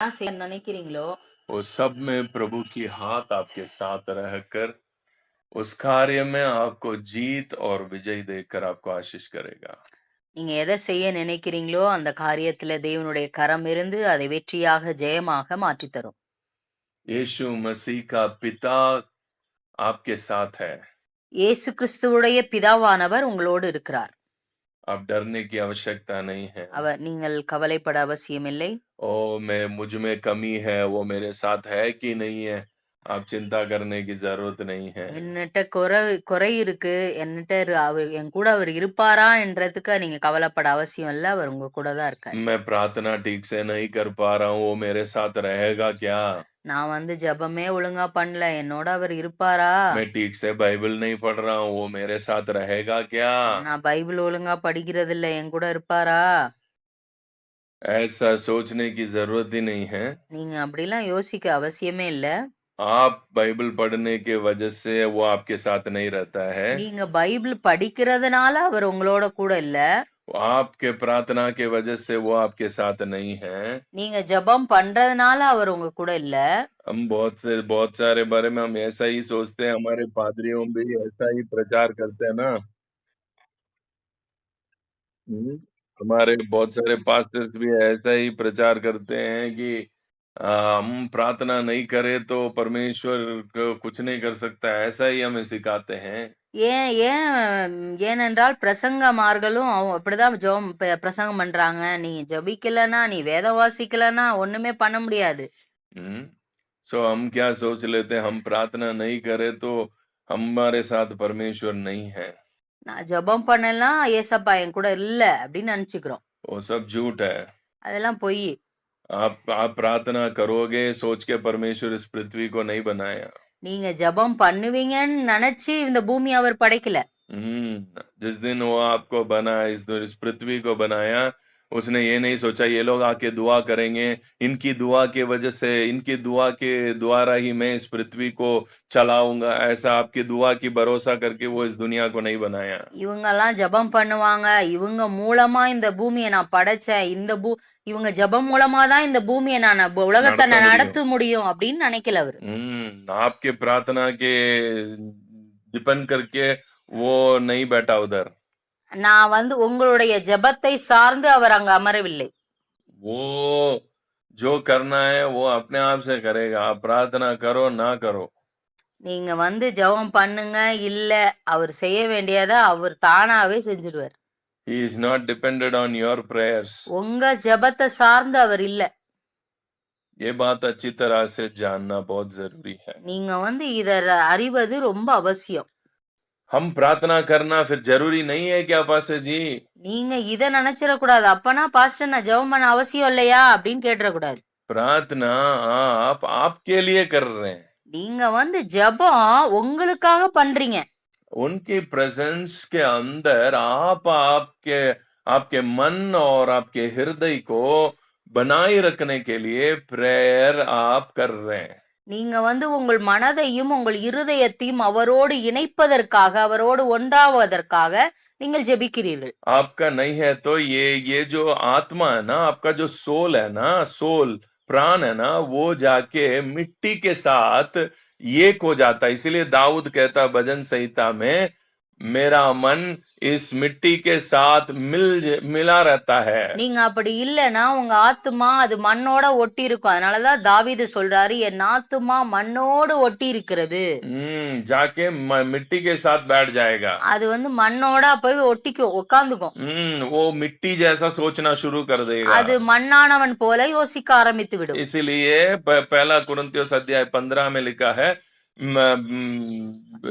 செய்ய நினைக்கிறீங்களோ वो सब में प्रभु की हाथ आपके साथ रहकर उस कार्य में आपको जीत और विजय देकर आपको आशीष करेगा நீங்க எதை செய்ய நினைக்கிறீங்களோ அந்த காரியத்துல தேவனுடைய கரம் இருந்து அதை வெற்றியாக ஜெயமாக மாற்றித் தரும் यीशु मसीह का पिता आपके साथ है இயேசு கிறிஸ்துவுடைய பிதாவானவர் உங்களோடு இருக்கிறார் आप डरने की आवश्यकता नहीं है அவர் நீங்கள் கவலைப்பட அவசியமில்லை ओ मैं मुझ में कमी है वो मेरे साथ है कि नहीं है आप चिंता करने की जरूरत नहीं है என்னட்ட குறை குறை இருக்கு என்னட்ட இரு- அவர் என் கூட அவர் இருப்பாரா என்றதுக்கு நீங்க கவலைப்பட அவசியம் இல்ல அவர் உங்க கூட தான் இருக்காரு मैं प्रार्थना ठीक से नहीं कर पा रहा हूँ वो मेरे साथ रहेगा क्या நான் வந்து ஜெபமே ஒழுங்கா பண்ணல என்னோட அவர் இருப்பாரா मैं ठीक से बाइबल नहीं पढ़ रहा हूँ वो मेरे साथ रहेगा क्या நான் பைபிள் ஒழுங்கா படிக்கிறது இல்ல என் கூட இருப்பாரா ऐसा सोचने की जरूरत ही नहीं है நீங்க அப்படிலாம் யோசிக்க அவசியமே இல்ல आप बाइबल पढ़ने के वजह से वो आपके साथ नहीं रहता है நீங்க பைபிள் படிக்கிறதுனால அவர் உங்களோட கூட இல்ல आपके प्रार्थना के वजह से वो आपके साथ नहीं है நீங்க ஜெபம் பண்றதுனால அவர் உங்க கூட இல்ல हम बहुत से बहुत सारे बारे में हम ऐसा ही सोचते हैं हमारे पादरियों भी ऐसा ही प्रचार करते हैं ना हम्म, हमारे बहुत सारे पास्टर्स भी ऐसा ही प्रचार करते हैं कि आ, हम प्रार्थना नहीं करें तो परमेश्वर को कुछ नहीं कर सकता ऐसा ही हमें सिखाते हैं ஏன் ஏன் ஏனென்றால் பிரசங்கமார்களும் அவங்க அப்படிதான் ஜெபம் ப- பிரசங்கம் பண்றாங்க நீ ஜெபிக்கலனா நீ வேதம் வாசிக்கலனா ஒண்ணுமே பண்ண முடியாது हम्म सो हम क्या सोच लेते हैं हम प्रार्थना नहीं करें तो हमारे साथ परमेश्वर नहीं है நான் ஜெபம் பண்ணலாம் ஏசப்பா என் கூட இல்ல அப்படின்னு நினைச்சுக்கிறோம் वो सब झूठ है அதெல்லாம் பொய் आप आप प्रार्थना करोगे सोच के परमेश्वर इस पृथ्वी को नहीं बनाया நீங்க ஜெபம் பண்ணுவீங்கன்னு நினைச்சு இந்த பூமி அவர் படைக்கல हम्म जिस दिन वो आपको बना इस इस पृथ्वी को बनाया उसने ये नहीं सोचा ये लोग आके दुआ करेंगे इनकी दुआ की वजह से इनकी दुआ के द्वारा ही मैं इस पृथ्वी को चलाऊंगा ऐसा आपकी दुआ की भरोसा करके वो इस दुनिया को नहीं बनाया இவங்கெல்லாம் ஜெபம் பண்ணுவாங்க இவங்க மூலமா இந்த பூமியை நான் படைச்சேன் இந்த பூ இவங்க ஜெபம் மூலமா தான் இந்த பூமியை நான் ப- உலகத்தை நடத்த நான் முடியும். நடத்த முடியும் அப்படின்னு நினைக்கல அவரு हम्म आपके प्रार्थना के डिपेंड करके वो नहीं बैठा उधर நான் வந்து உங்களுடைய ஜெபத்தை சார்ந்து அவர் அங்க அமரவில்லை वो जो करना है वो अपने आप से करेगा आप प्रार्थना करो ना करो நீங்க வந்து ஜெபம் பண்ணுங்க இல்ல அவர் செய்ய வேண்டியதை அவர் தானாவே செஞ்சிடுவார் he is not dependent on your prayers உங்க ஜெபத்தை சார்ந்து அவர் இல்ல ये बात अच्छी तरह से जानना बहुत जरूरी है நீங்க வந்து இத ர- அறிவது ரொம்ப அவசியம் हम प्रार्थना करना फिर जरूरी नहीं है क्या पास्टर जी நீங்க இத நினைச்சிடக்கூடாது அப்பனா பாஸ்டர் நான் ஜெபம் பண்ண அவசியம் இல்லையா அப்படின்னு கேட்டுறக்கூடாது प्रार्थना आप आपके लिए कर रहे हैं நீங்க வந்து ஜெபம் உங்களுக்காக பண்றீங்க उनकी प्रेजेंस के अंदर आप आपके आपके मन और आपके हृदय को बनाए रखने के लिए प्रेयर आप कर रहे हैं நீங்க வந்து உங்கள் மனதையும் உங்கள் இருதயத்தையும் அவரோடு இணைப்பதற்காக அவரோடு ஒன்றாவதற்காக நீங்கள் ஜெபிக்கிறீர்கள் आपका नहीं है तो ये ये जो आत्मा है ना आपका जो सोल है ना सोल प्राण है ना वो जाके मिट्टी के साथ एक हो जाता है इसीलिए दाऊद कहता भजन संहिता में मेरा मन इस मिट्टी के साथ मिल मिला रहता है நீங்க அப்படி இல்லைன்னா உங்க ஆத்துமா அது மண்ணோட ஒட்டி இருக்கும் அதனாலதான் தாவீது சொல்றாரு என் ஆத்துமா மண்ணோடு ஒட்டி இருக்கிறது हम्म जाके म- मिट्टी के साथ बैठ जाएगा அது வந்து மண்ணோட போய் ஒட்டிக்கும் உட்காந்துக்கும் हम्म वो मिट्टी जैसा सोचना शुरू कर देगा அது மண்ணானவன் போல யோசிக்க ஆரம்பித்து விடும் इसीलिए प- पहला कुरिन्थियोस अध्याय पंद्रह में लिखा है म- म-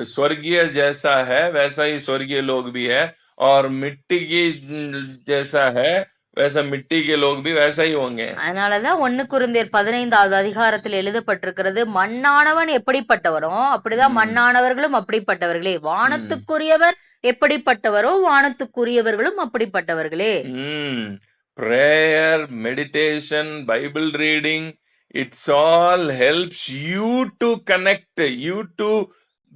स्वर्गीय जैसा है वैसा ही स्वर्गीय लोग भी है और मिट्टी की न- जैसा है वैसा मिट्टी के लोग भी वैसा ही होंगे அதனாலதான் ஒண்ணு குருந்தியர் பதினைந்தாவது அதிகாரத்தில் எழுதப்பட்டிருக்கிறது மண்ணானவன் எப்படிப்பட்டவரோ அப்படிதான் ம். மண்ணானவர்களும் அப்படிப்பட்டவர்களே வானத்துக்குரியவர் எப்படிப்பட்டவரோ வானத்துக்குரியவர்களும் அப்படிப்பட்டவர்களே हम्म prayer meditation bible it's all helps you to connect you to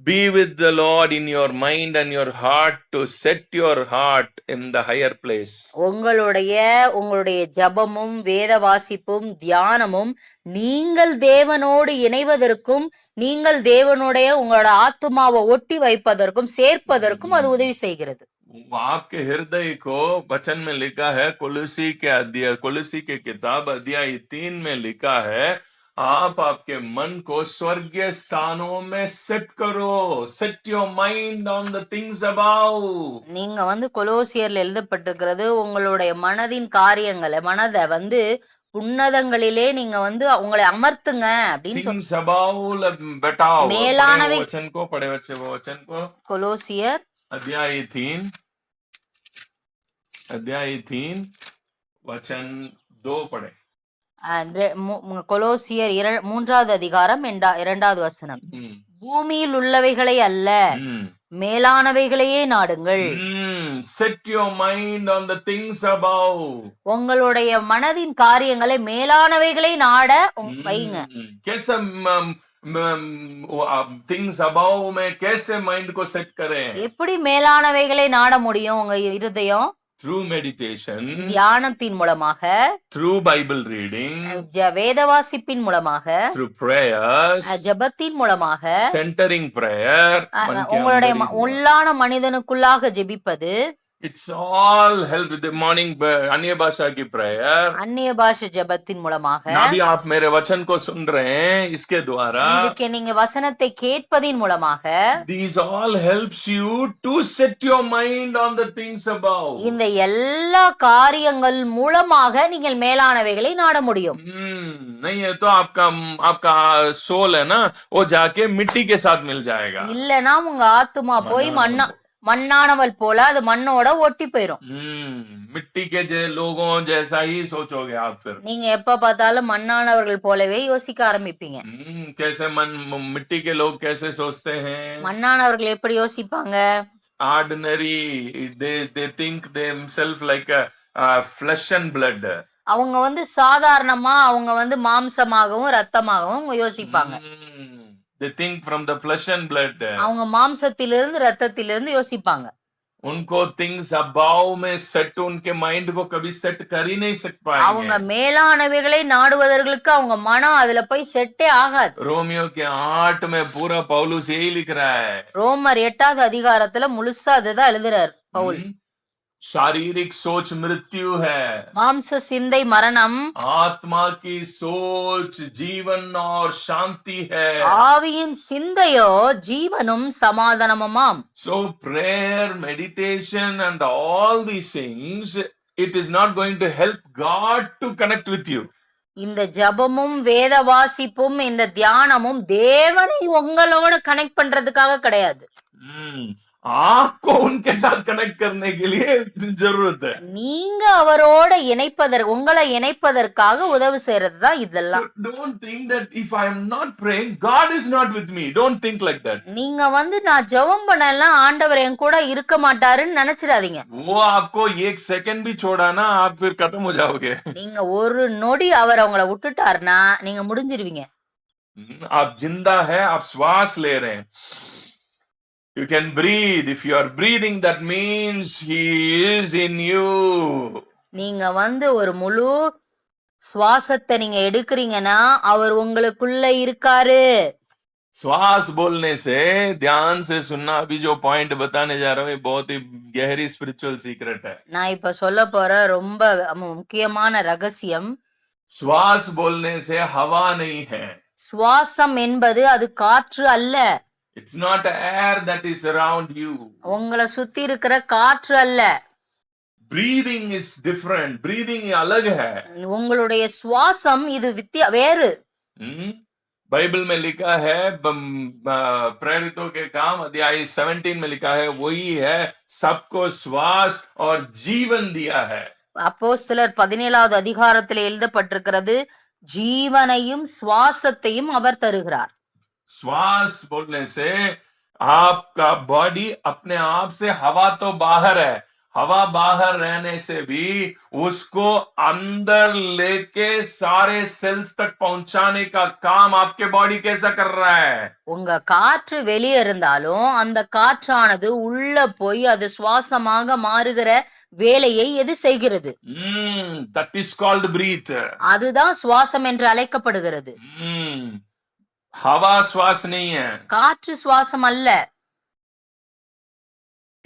be with the Lord in your mind and your heart to set your heart in the higher place உங்களுடைய உங்களுடைய ஜபமும் வேத வாசிப்பும் தியானமும் நீங்கள் தேவனோடு இணைவதற்கும் நீங்கள் தேவனுடைய உங்களோட ஆத்மாவை ஒட்டி வைப்பதற்கும் சேர்ப்பதற்கும் அது உதவி செய்கிறது आपके हृदय को वचन में लिखा है कुलसी के अध्याय कुलसी के किताब अध्याय तीन में लिखा है आप आपके मन को स्वर्गीय स्थानों में सेट करो set your mind on the things about நீங்க வந்து கொலோசியர்ல எழுதப்பட்டிருக்கிறது உங்களுடைய மனதின் காரியங்களை மனதை வந்து உன்னதங்களிலே நீங்க வந்து உங்களை அமர்த்துங்க அப்படின்னு சொல்லி थिंग्स अबाउट बैठाओ पढ़े மேலானவை- वो वचन को पढ़े बच्चे वो वचन को கொலோசியர் अध्याय तीन अध्याय तीन वचन दो पढ़े அஹ் ரெ- மூ- மூ- கொலோசியர் இர- மூன்றாவது அதிகாரம் இரண்டா- இரண்டாவது வசனம் हम्म, பூமியில் உள்ளவைகளை அல்ல हम्म, மேலானவைகளையே நாடுங்கள் हम्म, set your mind on the things above. உங்களுடைய மனதின் காரியங்களை மேலானவைகளை நாட உம் வைங்க हम्म, कैसे थिंग्स above में कैसे माइंड को सेट करें எப்படி மேலானவைகளை நாட முடியும் உங்க இருதயம் த்ரூ மெடிடேஷன் தியானத்தின் மூலமாக த்ரூ பைபிள் ரீடிங் வேத வாசிப்பின் மூலமாக த்ரூ பிரேயர்ஸ் ஜபத்தின் மூலமாக சென்டரிங் பிரேயர் உங்களுடைய உள்ளான மனிதனுக்குள்ளாக ஜெபிப்பது it's all help with the morning ba- अन्य भाषा की prayer அந்நிய பாஷ ஜெபத்தின் மூலமாக ना भी आप मेरे वचन को सुन रहे हैं इसके द्वारा இதுக்கு நீங்க வசனத்தை கேட்பதின் மூலமாக these all helps you to set your mind on the things above இந்த எல்லா காரியங்கள் மூலமாக நீங்கள் மேலானவைகளை நாட முடியும் हम्म नहीं है तो आपका आपका सोल है ना वो जाके मिट्टी के साथ मिल जाएगा இல்லனா உங்க ஆத்துமா போய் மண்ணா மண்ணானவள் போல அது மண்ணோட ஒட்டி போயிரும். மிட்டிக்கே ஜே லோகம் ஜெய்சா ஹி சோச்சோகே நீங்க எப்ப பார்த்தாலும் மண்ணானவர்கள் போலவே யோசிக்க ஆரம்பிப்பீங்க. கேசே மண் மிட்டி கே லோக் கேசே மண்ணானவர்கள் எப்படி யோசிப்பாங்க? Ordinary they they think themself like flesh and blood அவங்க வந்து சாதாரணமா அவங்க வந்து மாம்சமாகவும் ரத்தமாகவும் யோசிப்பாங்க. they think from the flesh and blood அவங்க மாம்சத்திலிருந்து ரத்தத்திலிருந்து யோசிப்பாங்க उनको थिंग्स above में सेट उनके माइंड को कभी सेट कर ही नहीं सक அவங்க पाएंगे மேலானவைகளை நாடுவதற்கு அவங்க மனம் அதுல போய் செட்டே ஆகாது रोमियो के आठ में पूरा पौलुस यही लिख रहा है ரோமர் எட்டாவது அதிகாரத்துல முழுசா அதுதான் எழுதுறார் பவுல் हम्म, शारीरिक सोच मृत्यु है மாம்ச சிந்தை மரணம் आत्मा की सोच जीवन और शांति है ஆவியின் சிந்தையோ ஜீவனும் சமாதானமுமாம் So prayer, meditation and all these things, it is not going to help God to connect with you. இந்த ஜபமும் வேத வாசிப்பும் இந்த தியானமும் தேவனை உங்களோட கனெக்ட் பண்றதுக்காக கிடையாது हम्म, आपको उनके साथ कनेक्ट करने के लिए जरूरत है நீங்க அவரோட இணைப்பதற்கு உங்களை இணைப்பதற்காக உதவி செய்யறது தான் இதெல்லாம் So don't think that if I am not praying, God is not with me. Don't think like that. நீங்க வந்து நான் ஜெபம் பண்ணலாம் ஆண்டவர் என் கூட இருக்க மாட்டாருன்னு நினைச்சிடாதீங்க वो आपको एक सेकंड भी छोड़ा ना आप फिर खत्म हो जाओगे நீங்க ஒரு நொடி அவர் உங்களை விட்டுட்டாருன்னா நீங்க முடிஞ்சிருவீங்க हम्म, आप जिंदा है आप श्वास ले रहे हैं you can breathe if you are breathing that means he is in you நீங்க வந்து ஒரு முழு சுவாசத்தை நீங்க எடுக்கிறீங்கன்னா அவர் உங்களுக்குள்ள இருக்காரு श्वास बोलने से ध्यान से सुनना अभी जो पॉइंट बताने जा रहा हूँ ये बहुत ही गहरी स्पिरिचुअल सीक्रेट है நான் இப்ப சொல்ல போற ரொம்ப மு- முக்கியமான ரகசியம் श्वास बोलने से हवा नहीं है சுவாசம் என்பது அது காற்று அல்ல It's not air that is around you உங்களை சுத்தி இருக்கிற காற்று அல்ல ब्रीदिंग इज डिफरेंट ब्रीदिंग अलग है உங்களுடைய சுவாசம் இது வித்தியா வேறு हम्म? बाइबल में लिखा है बम- आ, प्रेरितों के काम अध्याय 17 में लिखा है वही है सबको श्वास और जीवन दिया है அப்போஸ்தலர் பதினேழாவது அதிகாரத்தில் எழுதப்பட்டிருக்கிறது ஜீவனையும் சுவாசத்தையும் அவர் தருகிறார் श्वास बोलने से आपका बॉडी अपने आप से हवा तो बाहर है हवा बाहर रहने से भी उसको अंदर लेके सारे सेल्स तक पहुंचाने का काम आपके बॉडी कैसा कर रहा है உங்க காற்று வெளியே இருந்தாலும் அந்த காற்றானது உள்ள போய் அது சுவாசமாக மாறுகிற வேலையை எது செய்கிறது hmm that is called breath அதுதான் சுவாசம் என்று அழைக்கப்படுகிறது हम्म हवा श्वास नहीं है காற்று சுவாசம் அல்ல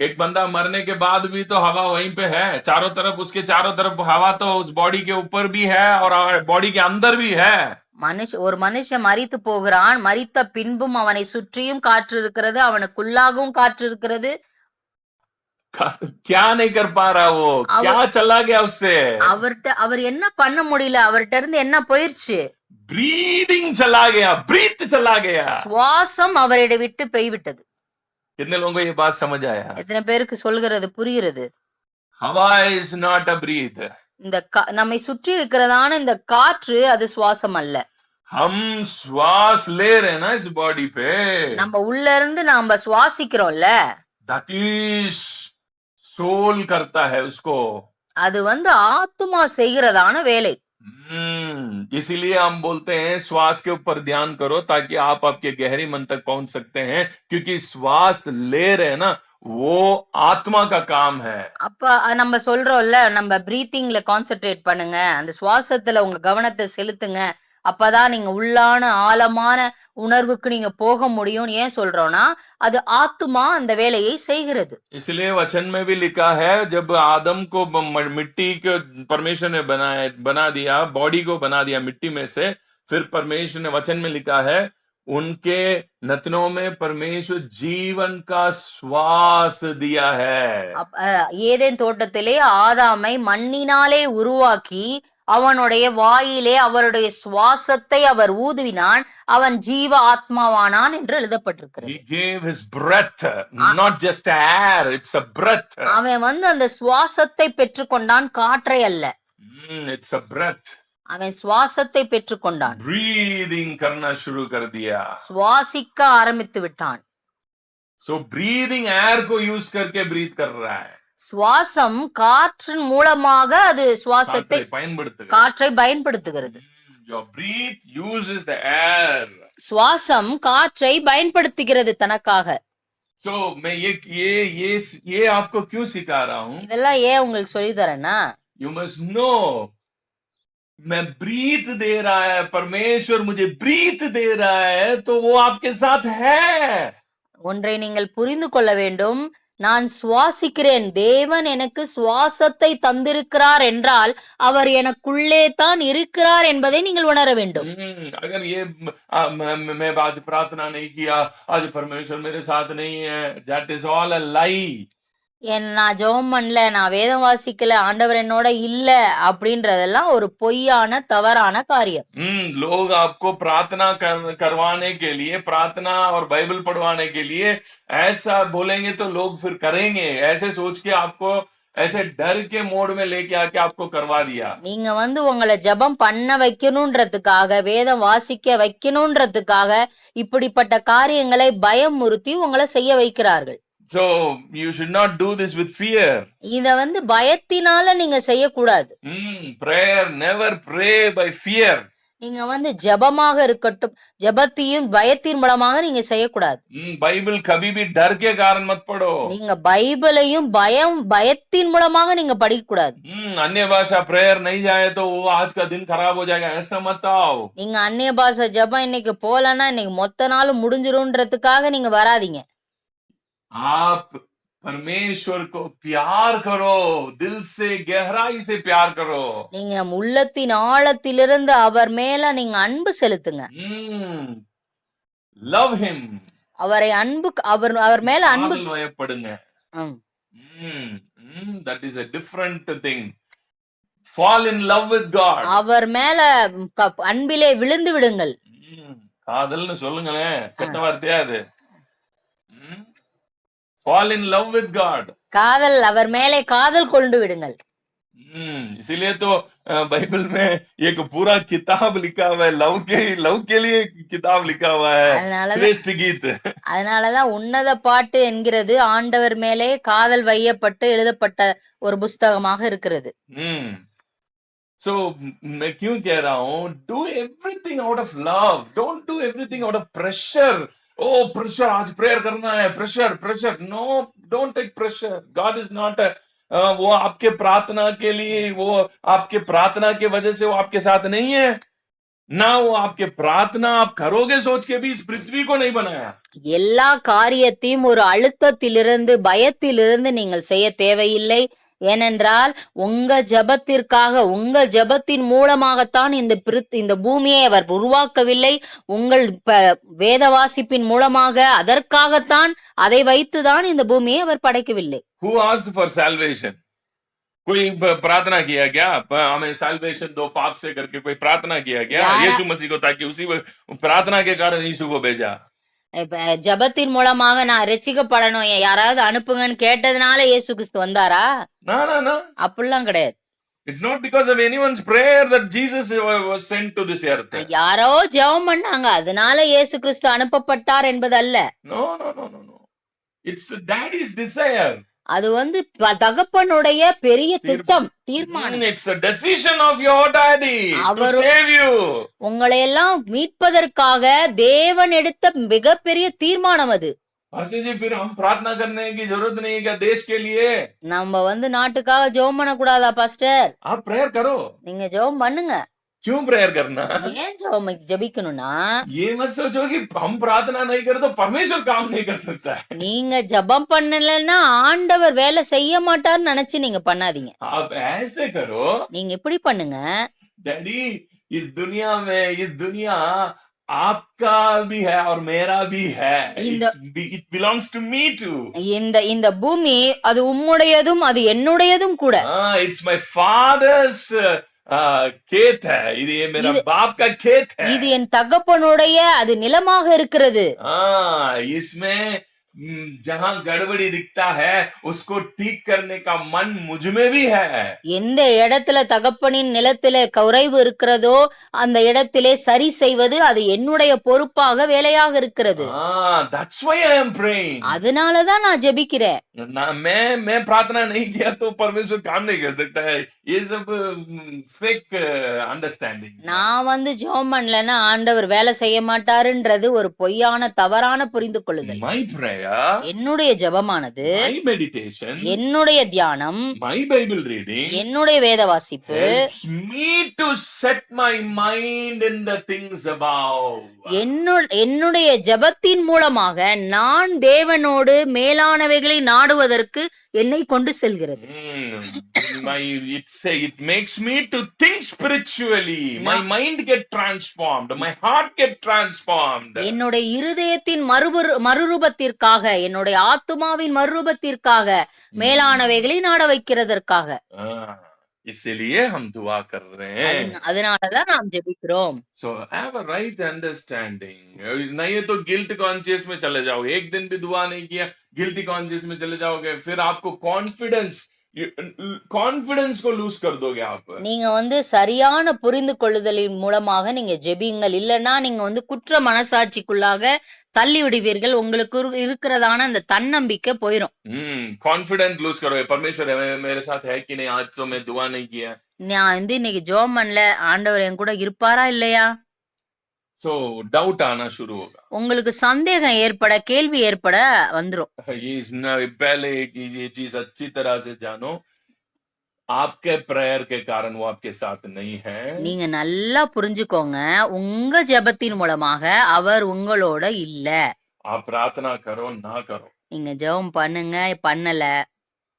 एक बंदा मरने के बाद भी तो हवा वहीं पे है चारों तरफ उसके चारों तरफ हवा तो उस बॉडी के ऊपर भी है और बॉडी के अंदर भी है மனுஷ ஒரு மனுஷன் மரித்து போகிறான் மரித்த பின்பும் அவனை சுற்றியும் காற்று இருக்கிறது அவனுக்குள்ளாகவும் காற்று இருக்கிறது क्या नहीं कर पा रहा वो अब- क्या चला गया उससे அவர்ட்ட அவர் என்ன பண்ண முடியல அவர்ட்ட இருந்து என்ன போயிருச்சு ब्रीदिंग चला गया ब्रीथ चला गया சுவாசம் அவரிட விட்டு போய்விட்டது कितने लोगों को ये बात समझ आया எத்தனை பேருக்கு சொல்கிறது புரிகிறது हवा इज नॉट अ ब्रीथ இந்த கா- நம்மை சுற்றி இருக்கிறதான இந்த காற்று அது சுவாசம் அல்ல हम श्वास ले रहे हैं ना इस बॉडी पे நம்ம உள்ள இருந்து நாம சுவாசிக்கிறோம்ல दैट इज सोल करता है उसको அது வந்து ஆத்துமா செய்கிறதான வேலை हम्म इसीलिए हम बोलते हैं श्वास के ऊपर ध्यान करो ताकि आप आपके गहरी मन तक पहुंच सकते हैं क्योंकि श्वास ले रहे हैं ना वो आत्मा का काम है அப்ப அஹ், நம்ம சொல்றோம்ல நம்ம பிரீத்திங்ல கான்சென்ட்ரேட் பண்ணுங்க அந்த சுவாசத்துல உங்க கவனத்தை செலுத்துங்க அப்பதான் நீங்க உள்ளான ஆழமான உணர்வுக்கு நீங்க போக முடியும் ஏன் சொல்றோம்னா அது ஆத்துமா அந்த வேலையை செய்கிறது इसलिए वचन में भी लिखा है जब आदम को म- मिट्टी को परमेश्वर ने बनाया बना दिया बॉडी को बना दिया मिट्टी में से फिर परमेश्वर ने वचन में लिखा है उनके नतनों में परमेश्वर जीवन का श्वास दिया है அப்- அஹ், ஏதேன் தோட்டத்திலே ஆதாமை மண்ணினாலே உருவாக்கி அவனுடைய வாயிலே அவருடைய சுவாசத்தை அவர் ஊதுவினான் அவன் ஜீவ ஆத்மாவானான் என்று எழுதப்பட்டிருக்கிறது he gave his breath not just air it's a breath அவன் வந்து அந்த சுவாசத்தை பெற்றுக்கொண்டான் காற்றை அல்ல it's a breath அவன் சுவாசத்தை பெற்றுக்கொண்டான் breathing karna shuru kar diya சுவாசிக்க ஆரம்பித்து விட்டான் so breathing air ko use karke breathe kar raha hai சுவாசம் காற்றின் மூலமாக அது சுவாசத்தை காற்றை பயன்படுத்துகிறது. காற்றை பயன்படுத்துகிறது Mm, Your breath uses the air. சுவாசம் காற்றை பயன்படுத்துகிறது தனக்காக So मैं ये ये ये ये आपको क्यों सिखा रहा हूँ? இதெல்லாம் ஏன் உங்களுக்கு சொல்லி தரேன்னா You must know. मैं ब्रीथ दे रहा है परमेश्वर मुझे ब्रीथ दे रहा है तो वो आपके साथ है ஒன்றை நீங்கள் புரிந்து கொள்ள வேண்டும் நான் சுவாசிக்கிறேன் தேவன் எனக்கு சுவாசத்தை தந்திருக்கிறார் என்றால் அவர் எனக்குள்ளே தான் இருக்கிறார் என்பதை நீங்கள் உணர வேண்டும் हम्म, अगर ये म- आ, मैं मैं- मैं आज प्रार्थना नहीं किया आज परमेश्वर मेरे साथ नहीं है that is all a lie என் நான் ஜெபம் பண்ணல நான் வேதம் வாசிக்கல ஆண்டவர் என்னோட இல்ல அப்படின்றதெல்லாம் ஒரு பொய்யான தவறான காரியம் हम्म लोग आपको प्रार्थना कर, करवाने के लिए प्रार्थना और बाइबल पढ़वाने के लिए ऐसा बोलेंगे तो लोग फिर करेंगे ऐसे सोच के आपको ऐसे डर के मोड में लेके आके आपको करवा दिया நீங்க வந்து உங்களை ஜெபம் பண்ண வைக்கணுன்றதுக்காக வேதம் வாசிக்க வைக்கணுன்றதுக்காக இப்படிப்பட்ட காரியங்களை பயமுறுத்தி உங்களை செய்ய வைக்கிறார்கள் so you should not do this with fear இத வந்து பயத்தினால நீங்க செய்யக்கூடாது hmm prayer never pray by fear நீங்க வந்து ஜெபமாக இருக்கட்டும் ஜெபத்தையும் பயத்தின் மூலமாக நீங்க செய்யக்கூடாது हम्म बाइबल कभी भी डर के कारण मत पढ़ो நீங்க பைபிளையும் பயம் பயத்தின் மூலமாக நீங்க படிக்க கூடாது हम्म अन्य भाषा प्रेयर नहीं जाए तो वो आज का दिन खराब हो जाएगा ऐसा मत आओ நீங்க அந்நிய பாஷை ஜெபம் இன்னைக்கு போலன்னா இன்னைக்கு மொத்த நாள் முடிஞ்சிரும்ன்றதுக்காக நீங்க வராதீங்க आप பரமேஸ்வர் கோ பியார் கரோ தில் சே கெஹராய் சே பியார் கரோ நீங்க உள்ளத்தின் ஆழத்திலிருந்து அவர் மேல நீங்க அன்பு செலுத்துங்க. லவ் ஹிம் அவரை அன்பு அவர் அவர் மேல அன்பு வயப்படுங்க. That is a different thing fall in love with God அவர் மேல அன்பிலே விழுந்து விடுங்கள். காதல்னு சொல்லுங்களேன். கெட்ட வார்த்தையா அது? fall in love with God காதல் அவர் மேலே காதல் கொண்டு விடுங்கள் हम्म इसीलिए तो अ, बाइबल में एक पूरा किताब लिखा हुआ है लव के लव के लिए एक किताब लिखा हुआ है அதனாலதான் श्रेष्ठ गीत அதனாலதான் உன்னத பாட்டு என்கிறது ஆண்டவர் மேலே காதல் வையப்பட்டு எழுதப்பட்ட ஒரு புஸ்தகமாக இருக்கிறது हम्म सो मैं क्यों कह रहा हूँ do everything out of love don't do everything out of pressure O pressure आज प्रेयर करना है pressure pressure no don't take pressure God is not वो आपके प्रार्थना के लिए वो आपके प्रार्थना के वजह से वो आपके साथ नहीं है ना वो आपके प्रार्थना आप करोगे सोच के भी इस पृथ्वी को नहीं बनाया எல்லா காரியத்தையும் ஒரு அழுத்தத்திலிருந்து பயத்திலிருந்து நீங்கள் செய்ய தேவையில்லை ஏனென்றால் உங்க ஜெபத்திற்காக உங்கள் ஜெபத்தின் மூலமாகத்தான் இந்த பிரித் இந்த பூமியை அவர் உருவாக்கவில்லை உங்கள் ப- வேத வாசிப்பின் மூலமாக அதற்காகத்தான் அதை வைத்துதான் இந்த பூமியை அவர் படைக்கவில்லை Who asked for salvation? कोई ब- प्रार्थना किया क्या प- हमें salvation दो पाप से करके कोई प्रार्थना किया क्या यार- यीशु मसीह को ताकि उसी व- प्रार्थना के कारण यीशु को भेजा இப்ப ஜபத்தின் மூலமாக நான் ரசிக்கப்படணும் யாராவது அனுப்புங்கன்னு கேட்டதுனால இயேசு கிறிஸ்து வந்தாரா? அப்படிலாம் கிடையாது. It's not because of anyone's prayer that Jesus was sent to this earth யாரோ ஜெபம் பண்ணாங்க. அதனால இயேசு கிறிஸ்து அனுப்பப்பட்டார் என்பது அல்ல no no no no it's daddy's desire அது வந்து தகப்பனுடைய பெரிய திட்டம் தீர்மானம். It's decision of your daddy அவர் உங்களை எல்லாம் மீட்பதற்காக தேவன் எடுத்த மிகப்பெரிய தீர்மானம் அது. நம்ம வந்து நாட்டுக்காக ஜெபம் பண்ண கூடாதா பாஸ்டர் நீங்க ஜெபம் பண்ணுங்க. क्यों प्रेयर करना ஏன் ஜெபம் ஜெபிக்கணும்னா ये मत सोचो कि हम प्रार्थना नहीं करें तो परमेश्वर काम नहीं कर सकता है நீங்க ஜெபம் பண்ணலைன்னா ஆண்டவர் வேலை செய்ய மாட்டார்னு நினைச்சு நீங்க பண்ணாதீங்க आप ऐसे करो நீங்க இப்படி பண்ணுங்க डैडी इस दुनिया में इस दुनिया आपका भी है और मेरा भी है இந்த- it belongs to me too இந்த இந்த பூமி அது உம்முடையதும் அது என்னுடையதும் கூட इट्स माय फादर्स கேத் இது மேரா பாப் கா கேத் இது என் தகப்பனுடைய அது நிலமாக இருக்கிறது. ஆ இஸ்மே जहां गड़बड़ी दिखता है उसको ठीक करने का मन मुझ में भी है எந்த இடத்துல தகப்பனின் நிலத்தில குறைவு இருக்கிறதோ அந்த இடத்திலே சரி செய்வது அது என்னுடைய பொறுப்பாக வேலையாக இருக்கிறது हाँ that's why I am praying அதனாலதான் நான் ஜெபிக்கிறேன் ना मैं मैं प्रार्थना नहीं किया तो परमेश्वर काम नहीं कर सकता है ये सब फेक अंडरस्टैंडिंग நான் வந்து ஜெபம் பண்ணலன்னா ஆண்டவர் வேலை செய்ய மாட்டாருன்றது ஒரு பொய்யான தவறான புரிந்து கொள்ளுதல் my prayer என்னுடைய ஜெபமானது என்னுடைய தியானம் my bible reading என்னுடைய வேத வாசிப்பு என்னுடைய ஜெபத்தின் மூலமாக நான் தேவனோடு மேலானவைகளை நாடுவதற்கு என்னை கொண்டு செல்கிறது Mm, my it say it makes me to think spiritually my mind get transformed my heart get transformed என்னுடைய இருதயத்தின் மறுபுரு மறுரூபத்திற்காக என்னுடைய ஆத்துமாவின் மறுரூபத்திற்காக மேலானவைகளை நாட வைக்கிறதற்காக Ah, इसीलिए हम दुआ कर रहे हैं அதன- அதனாலதான் நாம் ஜெபிக்கிறோம் so have a right understanding नहीं है तो गिल्ट कॉन्शियस में चले जाओ एक दिन भी दुआ नहीं किया गिल्टी कॉन्शियस में चले जाओगे फिर आपको कॉन्फिडेंस कॉन्फिडेंस को लूज कर दोगे आप நீங்க வந்து சரியான புரிந்து கொள்ளுதலின் மூலமாக நீங்க ஜெபியுங்கள் இல்லைன்னா நீங்க வந்து குற்ற மனசாட்சிக்குள்ளாக தள்ளி விடுவீர்கள் உங்களுக்கு இரு- இருக்கிறதான அந்த தன்னம்பிக்கை போயிரும் हम्म कॉन्फिडेंस लूज करोगे परमेश्वर है- मेरे साथ है कि नहीं आज तो मैं दुआ नहीं किया நான் வந்து இன்னைக்கு ஜோம் பண்ணல ஆண்டவர் என் கூட இருப்பாரா இல்லையா सो डाउट आना शुरू होगा உங்களுக்கு சந்தேகம் ஏற்பட கேள்வி ஏற்பட வந்துரும் ये इस न- पहले कि ये चीज अच्छी तरह से जानो आपके प्रेयर के कारण वो आपके साथ नहीं है நீங்க நல்லா புரிஞ்சுக்கோங்க உங்க ஜெபத்தின் மூலமாக அவர் உங்களோட இல்ல आप प्रार्थना करो ना करो நீங்க ஜெபம் பண்ணுங்க பண்ணல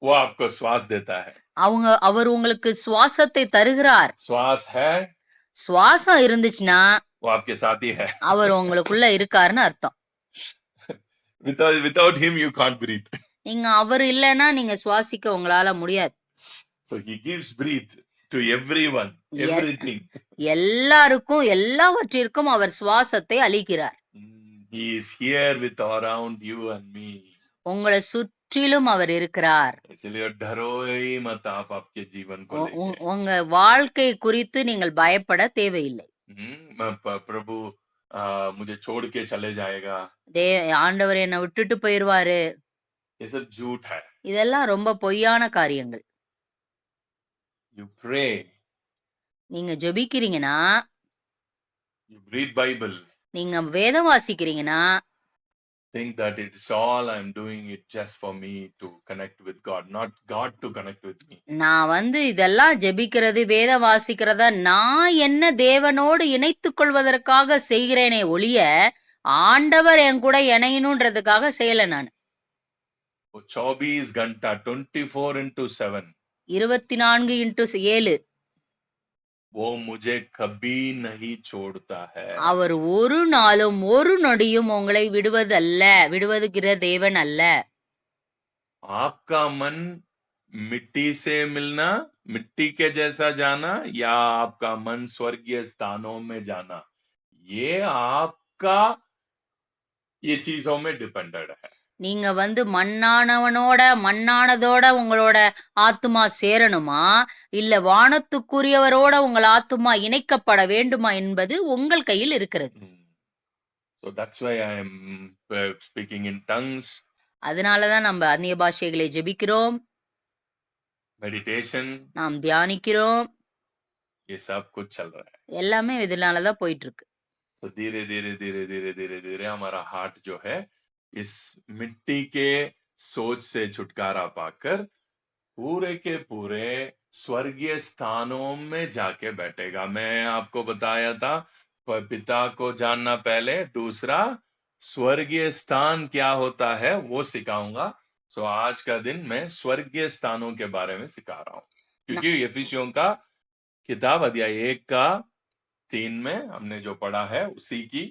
वो आपको श्वास देता है அவங்க அவர் உங்களுக்கு சுவாசத்தை தருகிறார் श्वास है சுவாசம் இருந்துச்சுன்னா वो आपके साथ ही है அவர் உங்களுக்குள்ள இருக்காருன்னு அர்த்தம் without without him you can't breathe நீங்க அவர் இல்லைன்னா நீங்க சுவாசிக்க உங்களால முடியாது so he gives breath to everyone Yeah. Everything எல்லாருக்கும் எல்லாவற்றிற்கும் அவர் சுவாசத்தை அளிக்கிறார் he is here with around you and me உங்களை சுற்றி சுற்றிலும் அவர் இருக்கிறார் इसलिए डरो ही मत आप आपके जीवन को உ- உ- लेके உங்க வாழ்க்கை குறித்து நீங்கள் பயப்பட தேவையில்லை हम्म, मैं प- प्रभु आ, मुझे छोड़ के चले जाएगा தே ஆண்டவர் என்னை விட்டுட்டு போயிருவாரு ये सब झूठ है இதெல்லாம் ரொம்ப பொய்யான காரியங்கள் यू प्रे நீங்க ஜெபிக்கிறீங்கன்னா you read bible நீங்க வேதம் வாசிக்கிறீங்கன்னா think that it's all I'm doing it just for me to connect with God, not God to connect with me. நான் வந்து இதெல்லாம் ஜெபிக்கிறது வேத வாசிக்கிறத நான் என்ன தேவனோடு இணைத்துக் கொள்வதற்காக செய்கிறேனே ஒழிய ஆண்டவர் என் கூட இணையணுன்றதுக்காக செய்யல நான் Chobi is Ganta 24 into 7. இருபத்தி நான்கு இன்ட்டு ஏழு वो मुझे कभी नहीं छोड़ता है அவர் ஒரு நாளும் ஒரு நொடியும் உங்களை விடுவதல்ல விடுவதுகிற தேவன் அல்ல आपका मन मिट्टी से मिलना मिट्टी के जैसा जाना या आपका मन स्वर्गीय स्थानों में जाना ये आपका ये चीजों में डिपेंडेड है நீங்க வந்து மண்ணானவனோட மண்ணானதோட உங்களோட ஆத்துமா சேரணுமா இல்ல வானத்துக்குரியவரோட உங்கள் ஆத்துமா இணைக்கப்பட வேண்டுமா என்பது உங்கள் கையில் இருக்கிறது Hmm. so that's why i am uh, speaking in tongues அதனாலதான் நம்ம அந்நிய பாஷைகளை ஜெபிக்கிறோம் meditation நாம் தியானிக்கிறோம் ये सब कुछ चल रहा है எல்லாமே இதனாலதான் போயிட்டு இருக்கு तो धीरे धीरे धीरे धीरे धीरे धीरे हमारा हार्ट जो है इस मिट्टी के सोच से छुटकारा पाकर पूरे के पूरे स्वर्गीय स्थानों में जाके बैठेगा। मैं आपको बताया था पिता को जानना पहले। दूसरा स्वर्गीय स्थान क्या होता है वो सिखाऊँगा। सो आज का दिन मैं स्वर्गीय स्थानों के बारे में सिखा रहा हूँ। क्योंकि यफिसियों का किताब अध्याय एक का तीन में हमने जो पढ़ा है उसी की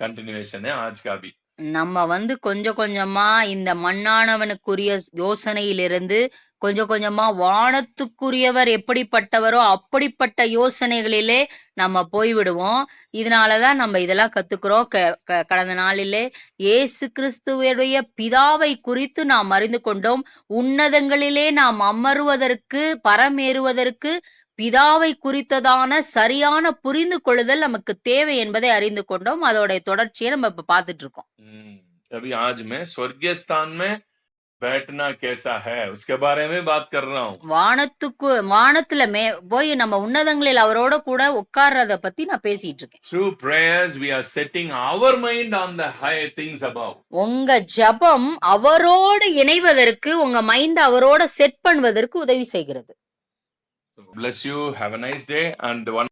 कंटिन्यूएशन है आज का भी। நம்ம வந்து கொஞ்சம் கொஞ்சமா இந்த மண்ணானவனுக்குரிய யோசனையிலிருந்து கொஞ்சம் கொஞ்சமா வானத்துக்குரியவர் எப்படிப்பட்டவரோ அப்படிப்பட்ட யோசனைகளிலே நம்ம போய்விடுவோம். இதனாலதான் நம்ம இதெல்லாம் கத்துக்கிறோம். க- கடந்த நாளிலே இயேசு கிறிஸ்துவருடைய பிதாவை குறித்து நாம் அறிந்து கொண்டோம். உன்னதங்களிலே நாம் அமருவதற்கு பரமேறுவதற்கு பிதாவை குறித்ததான சரியான புரிந்து கொள்ளுதல் நமக்கு தேவை என்பதை அறிந்து கொண்டோம் அதோடைய தொடர்ச்சியை நம்ம இப்ப பார்த்துட்டு இருக்கோம் हम्म, अभी आज मैं स्वर्गीय स्थान में बैठना कैसा है उसके बारे में बात कर रहा हूँ வானத்துக்கு வானத்துல மே போய் நம்ம உன்னதங்களில் அவரோட கூட உட்கார்றத பத்தி நான் பேசிட்டு இருக்கேன் through prayers we are setting our mind on the high things above உங்க ஜெபம் அவரோடு இணைவதற்கு உங்க மைண்ட் அவரோட செட் பண்ணுவதற்கு உதவி செய்கிறது so Bless you. Have a nice day and one